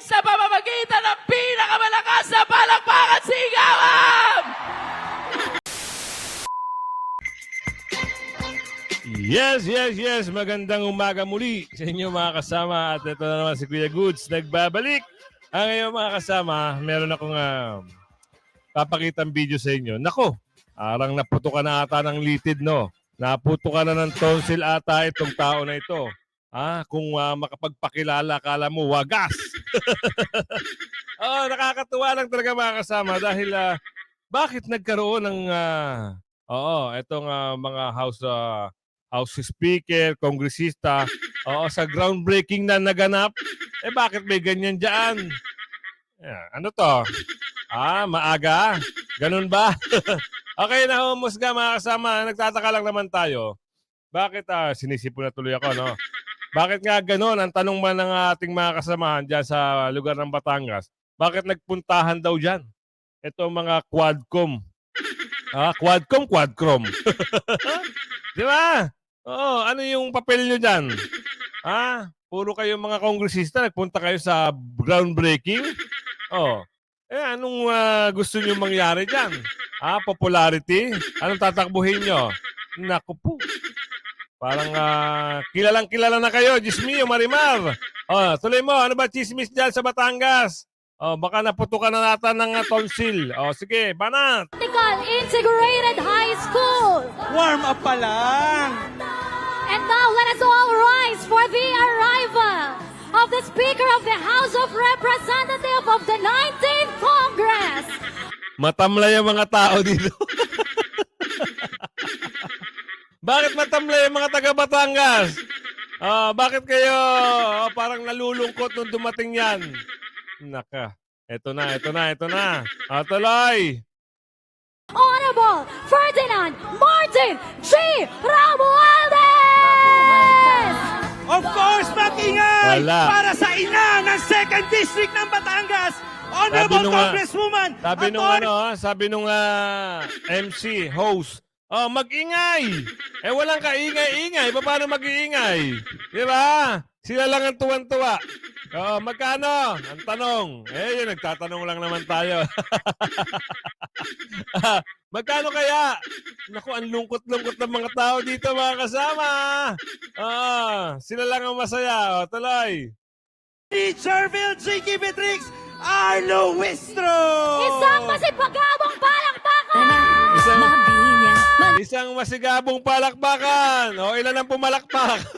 District sa pamamagitan ng pinakamalakas na palakpakan sigawan! Yes, yes, yes. Magandang umaga muli sa inyo mga kasama. At ito na naman si Kuya Goods. Nagbabalik. Ang ngayon mga kasama, meron akong uh, papakitang video sa inyo. Nako, arang naputo ka na ata ng litid, no? Naputo ka na ng tonsil ata itong tao na ito. Ah, kung uh, makapagpakilala, kala mo, wagas. oh, nakakatuwa lang talaga mga kasama dahil ah, bakit nagkaroon ng ah, oo, itong ah, mga house ah, House Speaker, kongresista, oo, sa groundbreaking na naganap, eh bakit may ganyan dyan? Yeah, ano to? Ah, maaga? Ganun ba? okay na, humusga mga kasama. Nagtataka lang naman tayo. Bakit, ah, sinisipo na tuloy ako, no? Bakit nga ganun? Ang tanong man ng ating mga kasamahan dyan sa lugar ng Batangas, bakit nagpuntahan daw dyan? Ito mga quadcom. Ah, quadcom, quadcrom. Di ba? Oo, ano yung papel nyo dyan? Ha? Puro kayo mga kongresista, nagpunta kayo sa groundbreaking? Oh. Eh, anong ah, gusto nyo mangyari dyan? Ah, popularity? Anong tatakbuhin nyo? Naku po. Parang ah, kilalang kilala na kayo, Diyos mio, Marimar. Oh, tuloy mo, ano ba chismis dyan sa Batangas? Oh, baka naputukan na nata ng ah, tonsil. Oh, sige, banat. Technical Integrated High School. Warm up pa lang! And now let us all rise for the arrival of the Speaker of the House of Representatives of the 19th Congress. Matamlay ang mga tao dito. bakit matamlay ang mga taga Batangas? Ah, bakit kayo ah, parang nalulungkot nung dumating yan? Naka. Eto na, eto na, eto na. Ah, tuloy. Honorable Ferdinand Martin G. Romualdez! Of course, mag-ingay! Wala. Para sa ina ng 2nd District ng Batangas, Honorable nung, ah, Congresswoman, Sabi nung Atty. ano, ah, sabi nung ah, MC, host, oh, mag-ingay. Eh, walang kaingay-ingay. Pa- Paano mag-iingay? Di ba? Sila lang ang tuwan-tuwa. Oo, magkano? Ang tanong. Eh, yun, nagtatanong lang naman tayo. magkano kaya? Naku, ang lungkot-lungkot ng mga tao dito, mga kasama. Ah, sila lang ang masaya. O, tuloy. Cherville J.K. Betrix, Arlo Wistro! Isang masipagabong palakpakan! Isang, isang masigabong palakpakan. O, ilan ang pumalakpak?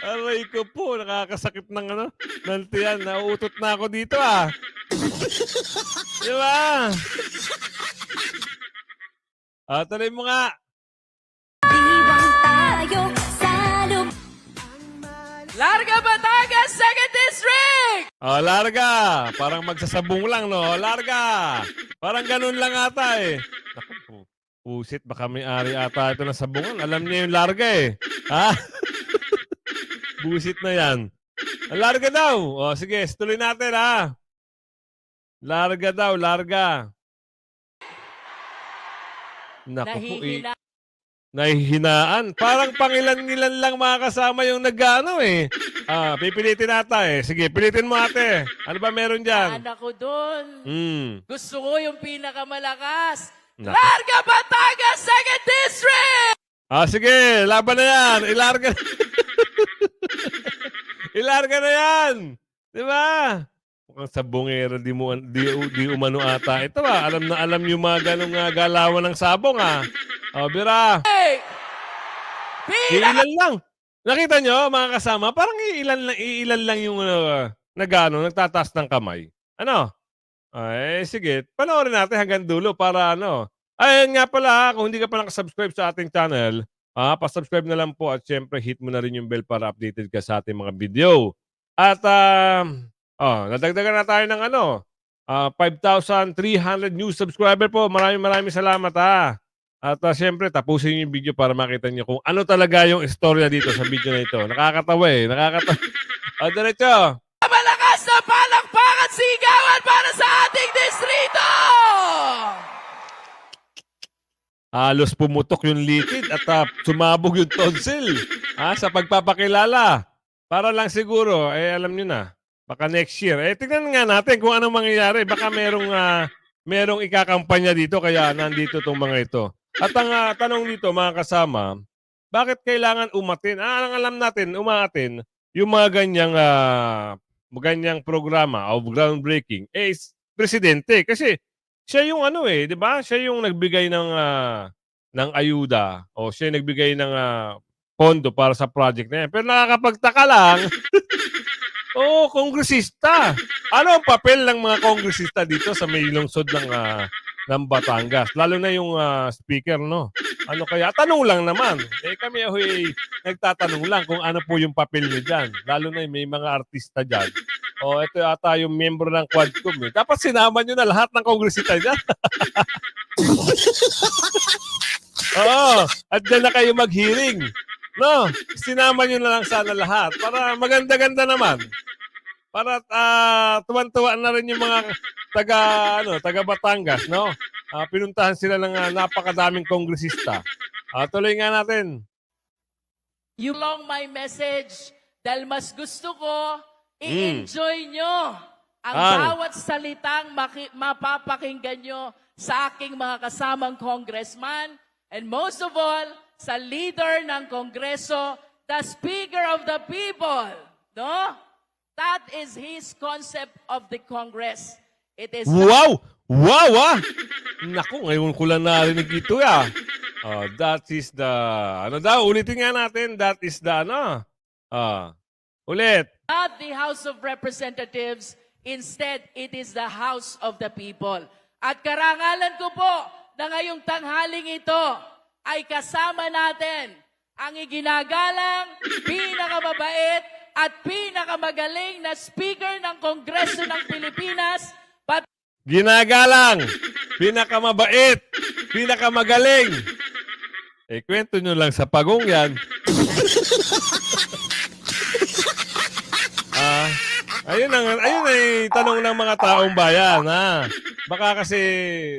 Aray ko po, nakakasakit ng ano, ng. Nauutot na ako dito ah. Di ba? Ah, mo nga. Oh, larga. Parang magsasabong lang, no? Larga. Parang ganun lang ata eh. Naku. Pusit, baka may ari ata ito na sabungan. Alam niya yung larga eh. Ha? Busit na yan. Larga daw. O, sige, tuloy natin ha. Larga daw, larga. Naku po, eh. Nahihina. Nahihinaan. Parang pangilan-ngilan lang mga kasama yung nag-ano eh. Ah, pipilitin nata eh. Sige, pilitin mo ate. Ano ba meron dyan? Anak ko dun. Hmm. Gusto ko yung pinakamalakas. Naku. Larga Batangas, 2nd District! Ah, sige, laban na yan. Ilarga Ilarga na yan. Di ba? Mukhang sabongero, di, mo, di, di umano ata. Ito ba, alam na alam yung mga ganong uh, galawan ng sabong ah. Oh, bira. Pinaka... Iilan lang. Nakita nyo, mga kasama, parang iilan lang, iilan lang yung uh, nagano, nagtataas ng kamay. Ano? Ay, sige. Panoorin natin hanggang dulo para ano. Ayun nga pala, kung hindi ka pa nakasubscribe sa ating channel, ah, pasubscribe na lang po at syempre hit mo na rin yung bell para updated ka sa ating mga video. At, um, oh, nadagdagan na tayo ng ano, ah, 5,300 new subscriber po. Maraming maraming salamat ha. At uh, syempre, tapusin niyo yung video para makita niyo kung ano talaga yung istorya dito sa video na ito. Nakakatawa eh. Nakakatawa. o, diretso. Malakas na palakpakan sigawan para sa ating distrito! Halos pumutok yung litid at uh, sumabog yung tonsil. Ha, sa pagpapakilala. Para lang siguro, eh alam niyo na. Baka next year. Eh, tignan nga natin kung ano mangyayari. Baka merong, ah, merong ikakampanya dito kaya nandito itong mga ito. At ang ah, tanong dito, mga kasama, bakit kailangan umatin? Ah, ang alam natin, umatin, yung mga ganyang, ah, ganyang programa of groundbreaking eh, is presidente. Kasi siya yung ano eh, di ba? Siya yung nagbigay ng, ah, ng ayuda o siya yung nagbigay ng ah, pondo para sa project na yan. Pero nakakapagtaka lang, Oo, kongresista. Ano ang papel ng mga kongresista dito sa may lungsod ng ah, ng Batangas? Lalo na yung ah, speaker, no? Ano kaya? Tanong lang naman. Eh kami ahoy nagtatanong lang kung ano po yung papel niyo dyan. Lalo na may mga artista dyan. O ito ata yung membro ng Quadcom. Eh. Dapat sinama nyo na lahat ng kongresista dyan. Oo. At dyan na kayo mag-hearing. No, sinama nyo na lang sana lahat para maganda-ganda naman. Para ah, tuwan-tuwa na rin yung mga taga ano, taga Batangas, no? Ah, pinuntahan sila ng ah, napakadaming kongresista. Ah, tuloy nga natin. You long my message dahil mas gusto ko i-enjoy nyo ang Ang. bawat salitang mapapakinggan nyo sa aking mga kasamang congressman and most of all, sa leader ng Kongreso, the Speaker of the People. No? That is his concept of the Congress. It is Wow! Wow, ah! Naku, ngayon ko lang narinig ito, ah. Ah, that is the, ano daw, ulitin nga natin, that is the, ano, ah, ulit. not the House of Representatives. Instead, it is the House of the People. At karangalan ko po na ngayong tanghaling ito ay kasama natin ang iginagalang, pinakamabait at pinakamagaling na Speaker ng Kongreso ng Pilipinas, Pat Ginagalang, pinakamabait, pinakamagaling. Eh, kwento nyo lang sa pagong yan. Ayun ang, ayun ay tanong ng mga taong bayan, ha? Baka kasi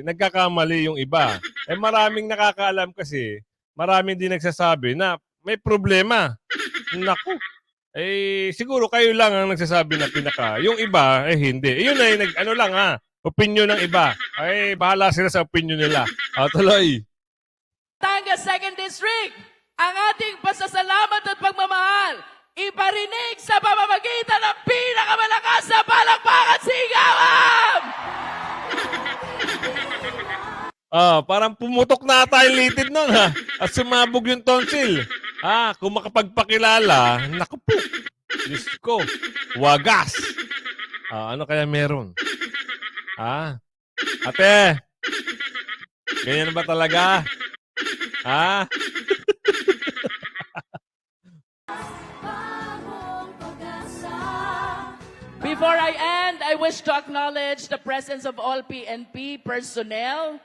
nagkakamali yung iba. Eh, maraming nakakaalam kasi, maraming din nagsasabi na may problema. Naku. Eh, siguro kayo lang ang nagsasabi na pinaka. Yung iba, eh hindi. Eh, yun ay nag, ano lang ha, opinion ng iba. Ay, bahala sila sa opinion nila. Ah, tuloy. Batangas 2nd District, ang ating pasasalamat at pagmamahal iparinig sa pamamagitan ng pinakamalakas na palakpakan sigawan! Ah, parang pumutok na yung litid nun ha. At sumabog yung tonsil. Ah, kung makapagpakilala, naku po. Diyos ko, wagas. Ah, ano kaya meron? Ah, ate, ganyan ba talaga? Ah, I end, I wish to acknowledge the presence of all PNP personnel,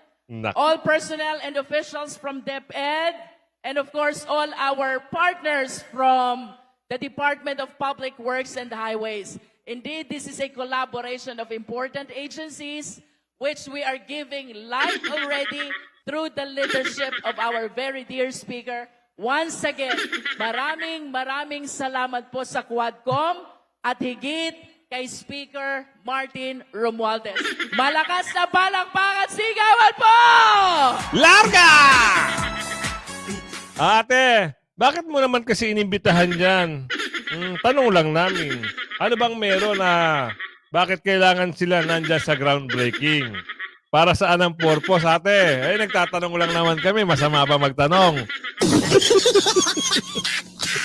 all personnel and officials from DepEd, and of course, all our partners from the Department of Public Works and Highways. Indeed, this is a collaboration of important agencies which we are giving light already through the leadership of our very dear speaker. Once again, maraming maraming salamat po sa Quadcom at higit kay Speaker Martin Romualdez. Malakas na palakpakan sigawan po! Larga! Ate, bakit mo naman kasi inimbitahan dyan? Hmm, tanong lang namin. Ano bang meron na bakit kailangan sila nandyan sa groundbreaking? Para saan ang purpose, ate? Eh, nagtatanong lang naman kami. Masama ba magtanong?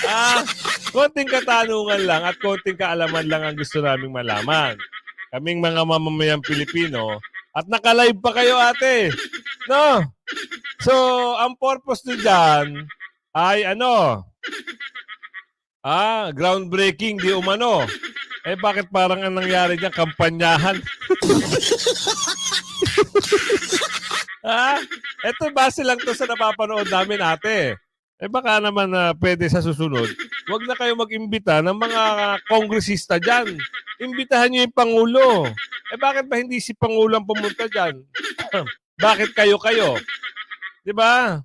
Ah, konting katanungan lang at konting kaalaman lang ang gusto naming malaman. Kaming mga mamamayang Pilipino at nakalive pa kayo, ate. No? So, ang purpose nyo dyan ay ano? Ah, groundbreaking, di umano. Eh, bakit parang ang nangyari dyan, kampanyahan? ah, eto base lang to sa napapanood namin, ate. Eh, baka naman na pwede sa susunod. Huwag na kayo mag-imbita ng mga kongresista dyan. Imbitahan nyo yung Pangulo. Eh, bakit ba hindi si Pangulo ang pumunta dyan? bakit kayo-kayo? Di ba?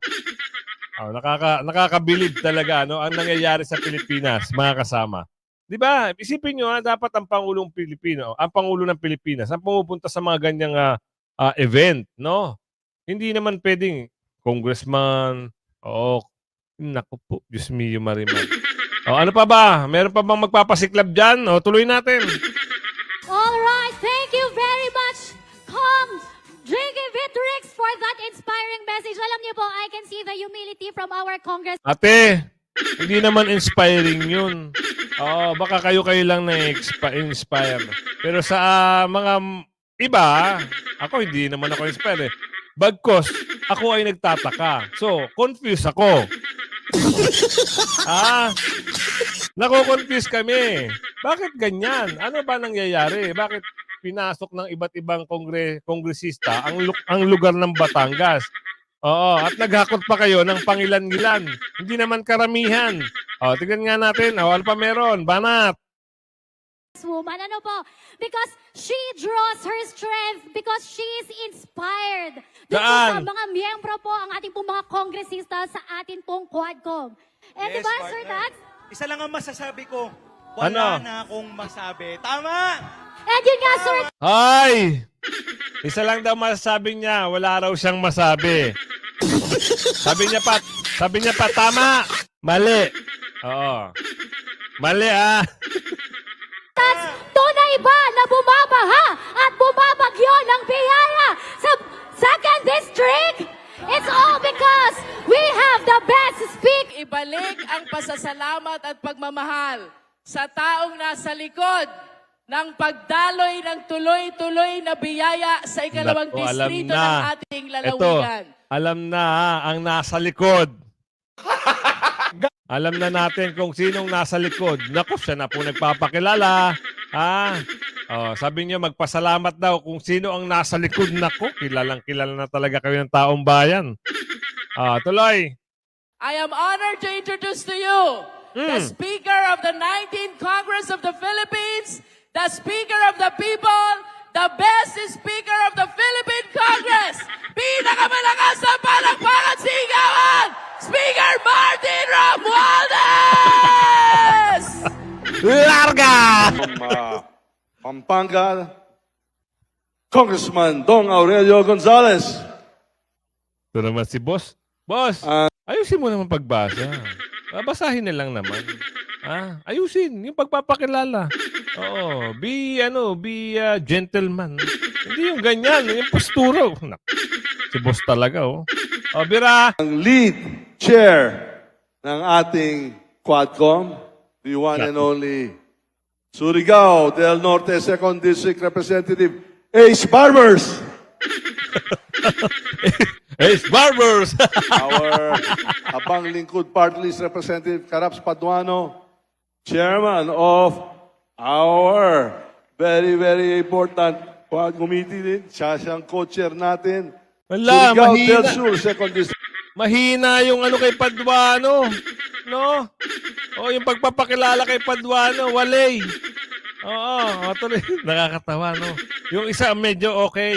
Oh, nakaka nakakabilib talaga no ang nangyayari sa Pilipinas, mga kasama. Di ba? Isipin nyo, ha, dapat ang Pangulong Pilipino, ang Pangulo ng Pilipinas, ang pumupunta sa mga ganyang ah, ah, event, no? Hindi naman pwedeng congressman, o naku po, Diyos mio Mariman. O, ano pa ba? Meron pa bang magpapasiklab dyan? O, tuloy natin. All right, thank you very much, Com Jiggy Vitrix, for that inspiring message. Alam niyo po, I can see the humility from our Congress. Ate, hindi naman inspiring yun. Oo, baka kayo-kayo lang na-inspire. Pero sa ah, mga iba, ako hindi naman ako inspired eh. Bagkos, ako ay nagtataka. So, confused ako. ah, nako-confuse kami. Bakit ganyan? Ano ba nangyayari? Bakit pinasok ng iba't ibang kongre kongresista ang lu- ang lugar ng Batangas? Oo, at naghakot pa kayo ng pangilan-ngilan. Hindi naman karamihan. O, tignan nga natin. O, ano pa meron? Banat. Woman. Ano po? Because she draws her strength because she is inspired. Doon po sa Saan? mga miyembro po, ang ating pong mga kongresista sa atin pong Quadcom. And Yes, diba, Sir partner. Tats? Isa lang ang masasabi ko. Wala Ano? na akong masabi. Tama! And yun nga, Sir Ay! Isa lang daw masasabi niya. Wala raw siyang masabi. sabi niya pa, sabi niya pa, tama. Mali. Oo. Mali ah. Tats, tunay ba na bumabaha at bumabagyo ng biyaya sa second district? It's all because we have the best speak. Ibalik ang pasasalamat at pagmamahal sa taong nasa likod ng pagdaloy ng tuloy-tuloy na biyaya sa ikalawang Naku, alam distrito na. ng ating Ito, lalawigan. alam na ang nasa likod. Alam na natin kung sinong nasa likod. Naku, siya na po nagpapakilala. Ah, oh, sabi niyo magpasalamat daw kung sino ang nasa likod. Naku, kilalang kilala na talaga kayo ng taong bayan. Ah, tuloy. I am honored to introduce to you the Mm. Speaker of the 19th Congress of the Philippines, the Speaker of the People, the best Speaker of the Philippine Congress, pinakamalakas sa palakpakan sigawan, Speaker Martin Romualdez! Larga! from uh, Pampanga, Congressman Dong Aurelio Gonzales. Ito naman si boss. Boss, Ah. ayusin mo naman pagbasa. Ah, Basahin na lang naman. Ah, ayusin yung pagpapakilala. Oo, be ano, be uh, gentleman. Hindi yung ganyan, yung postura. Nak- Si boss talaga, oh. Oh, Bira. Ang lead chair ng ating Quadcom, the one and only Surigao del Norte 2nd District Representative Ace Barbers. Hey, barbers! Our Abang Lingkod Party List Representative Caraps Paduano, Chairman of our very, very important Quad Committee din. Siya siyang co-chair natin. Wala, Surigao mahina. del Sur, 2nd District. Mahina yung ano kay Paduano. No? O, yung pagpapakilala kay Paduano, walay. Oo, oh, tuloy. Nakakatawa, no? Yung isa medyo okay.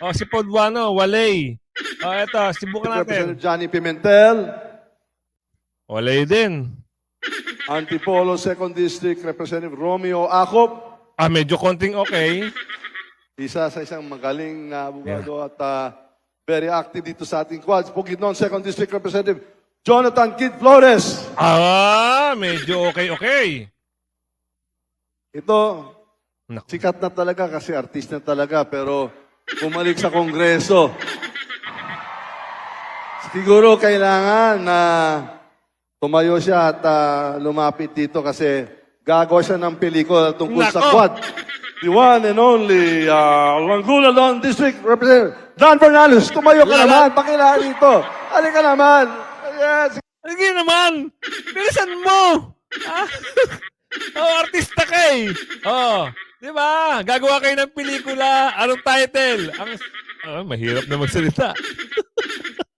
O, si Paduano, walay. O, eto, sibukan natin. Johnny Pimentel, Walay din. Antipolo 2nd District Representative Romeo Acop, Ah, medyo konting okay. isa sa isang magaling na abogado at ah, very active dito sa ating quads. Bukidnon 2nd District Representative Jonathan Kid Flores. Ah, medyo okay, okay. Ito, Naku. sikat na talaga kasi artist na talaga pero bumalik sa kongreso. Siguro kailangan na tumayo siya at ah, lumapit dito kasi gagawa siya ng pelikula tungkol sa Nako. quad. The one and only uh, Langulalan District Representative Dan Fernandez, tumayo ka naman, pakilala dito. Halika naman. Yes. Sige naman. Bilisan mo. Ah? oh, artista ka eh. Oh, di ba? Gagawa kayo ng pelikula. Anong title? Ang oh, mahirap na magsalita.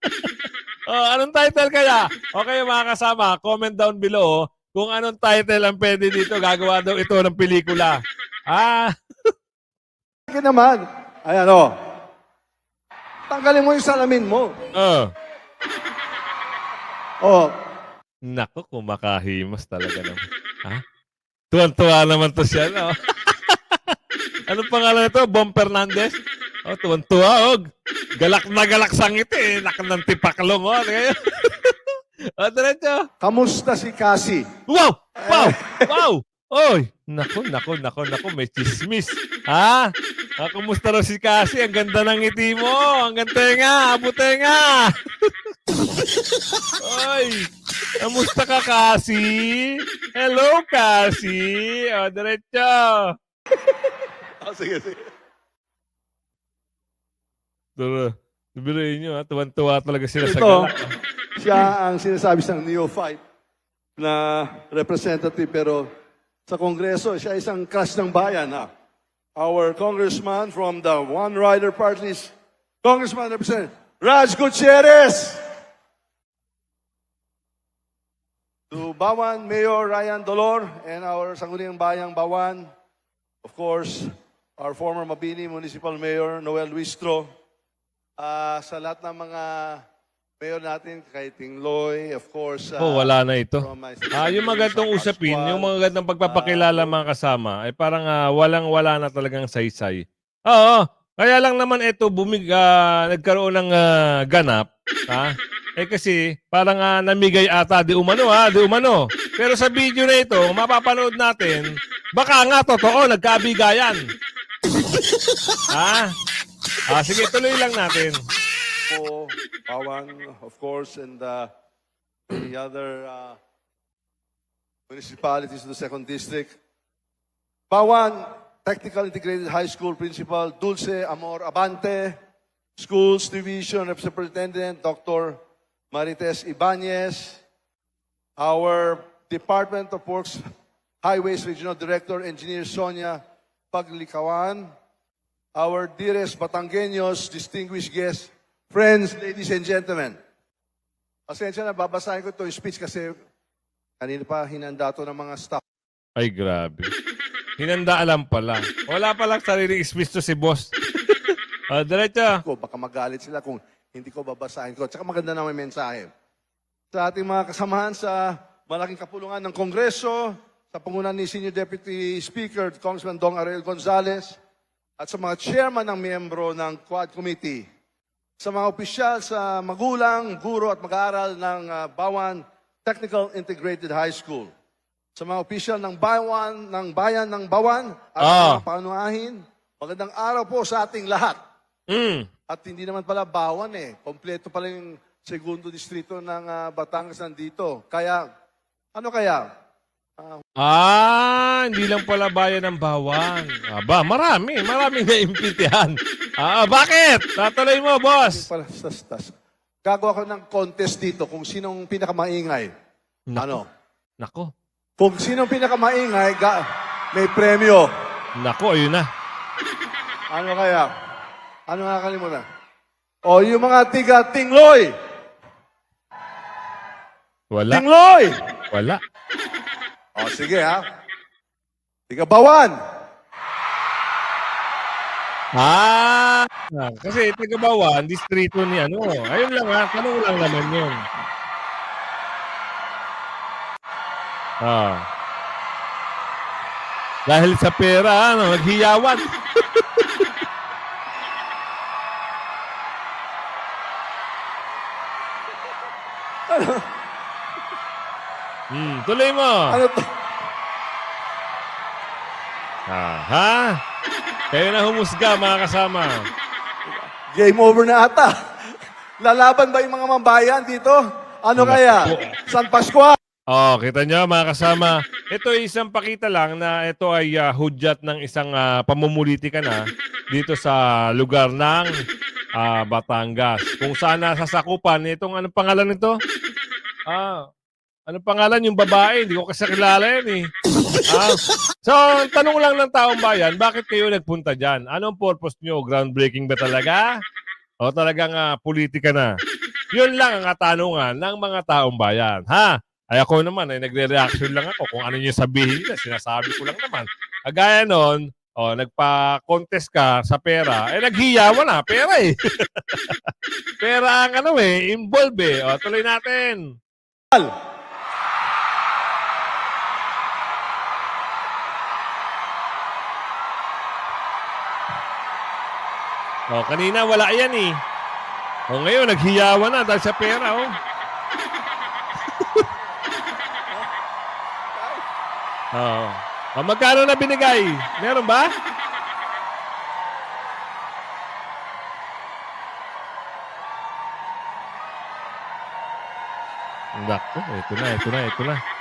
oh, anong title kaya? Okay, mga kasama, comment down below kung anong title ang pwede dito. Gagawa daw ito ng pelikula. Ah, Halika naman. Ayan o. Tanggalin mo yung salamin mo. oh. Oh, Nako, kumakahimas talaga naman. Ha? Tuwan-tuwa naman to siya, no? Anong pangalan nito? Bom Fernandez? Oh, tuwan-tuwa, oh. Galak na galak sa ngiti, eh. Nak ng tipaklong, oh. Ngayon. oh, diretso. Kamusta si Cassie? Wow! Wow! Wow! Oy! Nako, nako, nako, nako, may chismis. Ha? Ah, kumusta raw si Cassie? Ang ganda ng ngiti mo. Ang ganda nga, abutenga. Oy! Kamusta ka, Cassie? Hello, Cassie. O, diretso. Oh, sige, sige. Pero, Biruin nyo, ha? Tuwan-tuwa talaga sila sa Ito, galak. siya ang sinasabi sa neophyte na representative pero sa Kongreso, siya isang crush ng bayan. Ha? Our congressman from the One Rider Party Congressman Representative Raj Gutierrez. To Bawan Mayor Ryan Dolor and our Sangguniang Bayang Bawan, of course, our former Mabini Municipal Mayor Noel Luistro, Ah, sa lahat ng mga mayor natin, kay Tingloy, of course. ah, Oh, wala na ito. from my- Ah, yung mga gantong sa usapin, yung mga gantong pagpapakilala mga kasama, ay parang ah, walang-wala na talagang saysay. Oo, kaya lang naman ito bumig ah, nagkaroon ng ah, ganap, ha? Eh kasi parang ah, namigay ata di umano ha, di umano. Pero sa video na ito, mapapanood natin, baka nga totoo nagkabigayan. ha? Ah, sige, tuloy lang natin. Po, Bawan, of course, and uh, the other uh, municipalities in the second district. Bawan, Technical Integrated High School Principal Dulce Amor Abante, Schools Division Superintendent Dr. Marites Ibanez, our Department of Works Highways Regional Director Engineer Sonia Paglikawan, our dearest Batangueños, distinguished guests, friends, ladies and gentlemen. Pasensya na, babasahin ko itong speech kasi kanina pa hinanda to ng mga staff Ay, grabe. Hinanda alam pala. Wala palang sariling speech to si boss. Ah, diretso. ko. Baka magalit sila kung hindi ko babasahin ko. Tsaka maganda na may mensahe. Sa ating mga kasamahan sa malaking kapulungan ng Kongreso, sa pangunan ni Senior Deputy Speaker Congressman Dong Ariel Gonzales, at sa mga chairman ng miyembro ng Quad Committee, sa mga opisyal, sa magulang, guro at mag-aaral ng ah, Bawan Technical Integrated High School, sa mga opisyal ng Bawan, ng Bayan ng Bawan at Ah. mga panuahin, magandang araw po sa ating lahat. Mm. At hindi naman pala Bawan eh. Kompleto pala yung segundo distrito ng ah, Batangas nandito. Kaya, ano kaya? Ah, hindi lang pala bayan ng bawang. Aba, marami. Marami na impitihan. Ah, bakit? Tatuloy mo, boss. Pala, tas, tas. Gagawa ko ng contest dito kung sinong pinakamaingay. Nako. Ano? Nako. Kung sinong pinakamaingay, ga, may premyo. Nako, ayun na. Ano kaya? Ano nga kalimutan? O, yung mga tiga Tingloy! Wala. Tingloy! Wala. O, sige ha. Tiga Bawan! Ah, kasi taga-bawan, distrito ni ano. Ayun lang ha, tanong lang naman yun. Ah. Dahil sa pera, ano, naghiyawan. Hmm, tuloy mo. Ano to? Ah, ha? Kayo na humusga, mga kasama. Game over na ata. Lalaban ba yung mga mambayan dito? Ano Wala kaya? po. San Pascual? Oh, kita nyo mga kasama. Ito ay isang pakita lang na ito ay ah, hudyat ng isang uh, pamumulitika na dito sa lugar ng ah, Batangas. Kung saan nasasakupan itong anong pangalan nito? Ah, anong pangalan yung babae? Hindi ko kasi kilala yan eh. Ah, so, tanong lang ng taong bayan, bakit kayo nagpunta dyan? Anong purpose nyo? Groundbreaking ba talaga? O talagang ah, politika na? Yun lang ang katanungan ng mga taong bayan. Ha? Ay ako naman, ay nagre-reaction lang ako kung ano yung sabihin nila. Sinasabi ko lang naman. Agaya nun, oh, nagpa-contest ka sa pera, eh naghiyawa na, pera eh. pera ang ano eh, involve eh. O, tuloy natin. Oh, kanina wala yan eh. O ngayon, naghiyawan na dahil sa pera, oh. oh. Oh, magkano na binigay? Meron ba? Nako, ito na, ito na, ito na.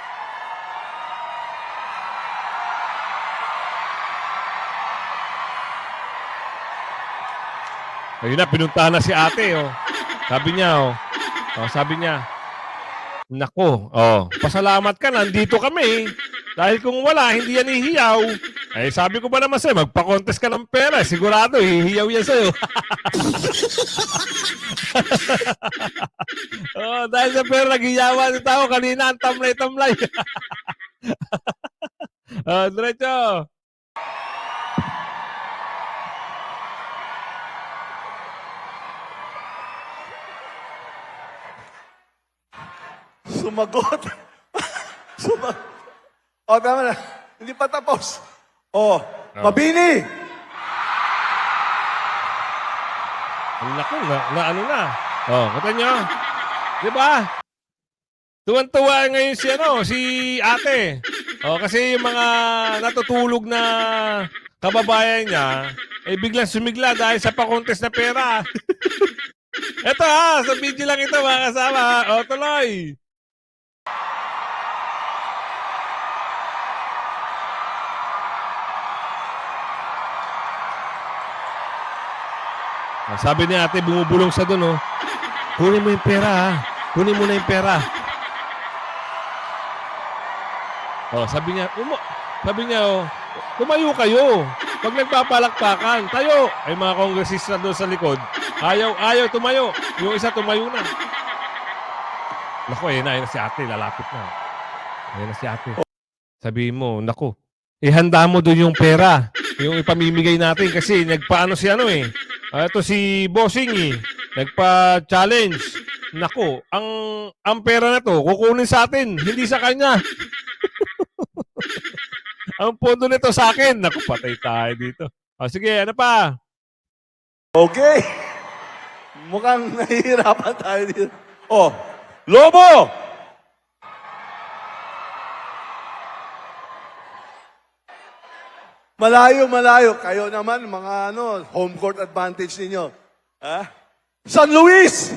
Ayun na, pinuntahan na si ate, oh. Sabi niya, oh. oh sabi niya, Nako, oh, pasalamat ka, nandito kami. Dahil kung wala, hindi yan ihiyaw. Eh, sabi ko ba naman sa'yo, magpa-contest ka ng pera. Sigurado, ihiyaw yan sa'yo. oh, dahil sa pera, naghiyawa si tao. Kanina, ang tamlay-tamlay. oh, diretso. Sumagot. Sumag... O, tama na. Hindi pa tapos. O, mabini! Ang laki, na, na ano na. Oh, kata nyo. Di ba? Tuwan-tuwa ngayon si ano, si ate. Oh, kasi yung mga natutulog na kababayan niya, eh biglang sumigla dahil sa pa-contest na pera. Ito ha, sa video lang ito mga kasama. O, tuloy. Sabi ni ate, bumubulong sa doon, oh. Kunin mo yung pera, ha? Kunin mo na yung pera. Oh, sabi niya, umo, sabi niya, oh, tumayo kayo. Pag nagpapalakpakan, tayo. Ay mga kongresista doon sa likod, ayaw, ayaw tumayo. Yung isa tumayo na. Naku, ayun na, ayun na si ate, lalapit na. Ayun na si ate. Sabi mo, naku, ihanda mo doon yung pera. Yung ipamimigay natin kasi nagpaano si ano eh. Ah, ito si Bossing eh. Nagpa-challenge. Naku, ang ang pera na to, kukunin sa atin, hindi sa kanya. ang pondo nito sa akin. Naku, patay tayo dito. Ah, sige, ano pa? Okay. Mukhang nahihirapan tayo dito. Oh, Lobo! Malayo, malayo. Kayo naman, mga ano, home court advantage ninyo. Ha? San Luis!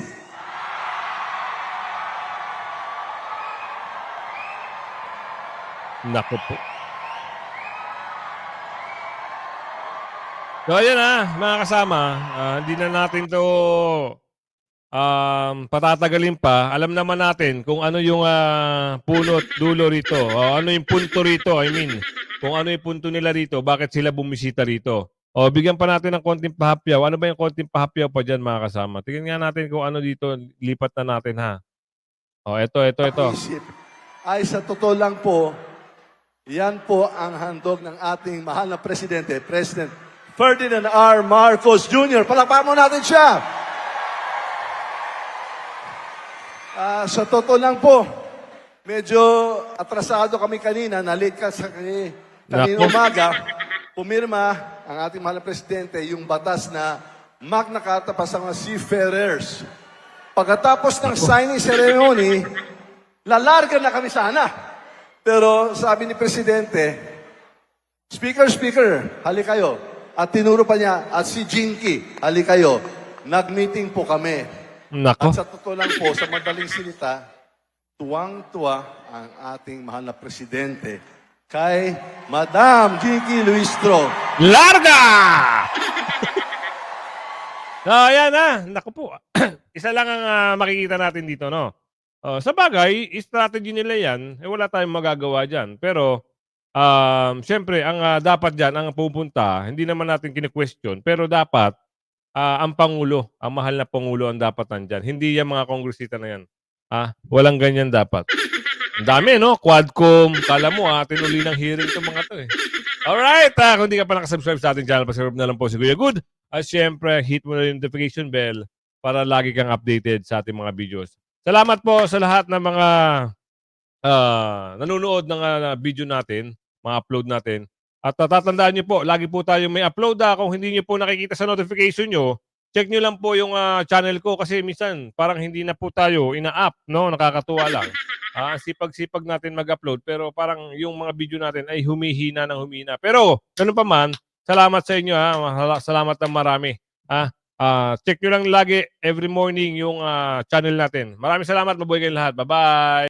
Naku po. So, ayan na, mga kasama. Ah, hindi na natin to um, patatagalin pa. Alam naman natin kung ano yung ah, punot dulo rito. O ano yung punto rito, I mean. Kung ano yung punto nila rito, bakit sila bumisita rito. O, bigyan pa natin ng konting pahapyaw. Ano ba yung konting pahapyaw pa dyan, mga kasama? Tingnan nga natin kung ano dito. Lipat na natin, ha? O, eto, eto, eto. Ay, sa totoo lang po, yan po ang handog ng ating mahal na presidente, President Ferdinand R. Marcos Jr. Palakpakan mo natin siya. Ah, sa totoo lang po, medyo atrasado kami kanina, na-late ka sa kani, kanina Nako. umaga, pumirma ang ating mahal na presidente yung batas na Magna Carta pa sa mga seafarers. Pagkatapos ng signing ceremony, lalarga na kami sana. Pero sabi ni Presidente, Speaker, Speaker, hali kayo. At tinuro pa niya, at si Jinky, hali kayo. Nag-meeting po kami. Nako. At sa totoo lang po, sa madaling silita, tuwang-tuwa ang ating mahal na Presidente kay Madam Jinky Luistro. Larga! so, ayan na. Naku po. Isa lang ang ah, makikita natin dito, no? Oh, sa bagay, strategy nila yan, eh, wala tayong magagawa dyan. Pero, um, syempre, ang ah, dapat dyan, ang pupunta, hindi naman natin kine-question, pero dapat, ah, ang Pangulo, ang mahal na Pangulo ang dapat nandyan. Hindi yung mga kongresita na yan. Ah, walang ganyan dapat. Ang dami, no? Quadcom. Kala mo, ah, tinuli ng hearing itong mga to, eh. Alright, ah, kung hindi ka pa nakasubscribe sa ating channel, pasubscribe na lang po si Kuya Good. At syempre, hit mo na yung notification bell para lagi kang updated sa ating mga videos. Salamat po sa lahat ng mga ah, nanonood ng ah, video natin, mga upload natin. At tatandaan niyo po, lagi po tayo may upload ah. Kung hindi niyo po nakikita sa notification niyo, check niyo lang po yung ah, channel ko kasi minsan parang hindi na po tayo ina-up, no? Nakakatuwa lang. Ah, ang sipag-sipag natin mag-upload pero parang yung mga video natin ay humihina ng humina. Pero ganun pa man, salamat sa inyo ha. Mahala- Salamat ng marami. Ha? Ah, check nyo lang lagi every morning yung ah, channel natin. Maraming salamat. Mabuhay kayong lahat. Bye-bye.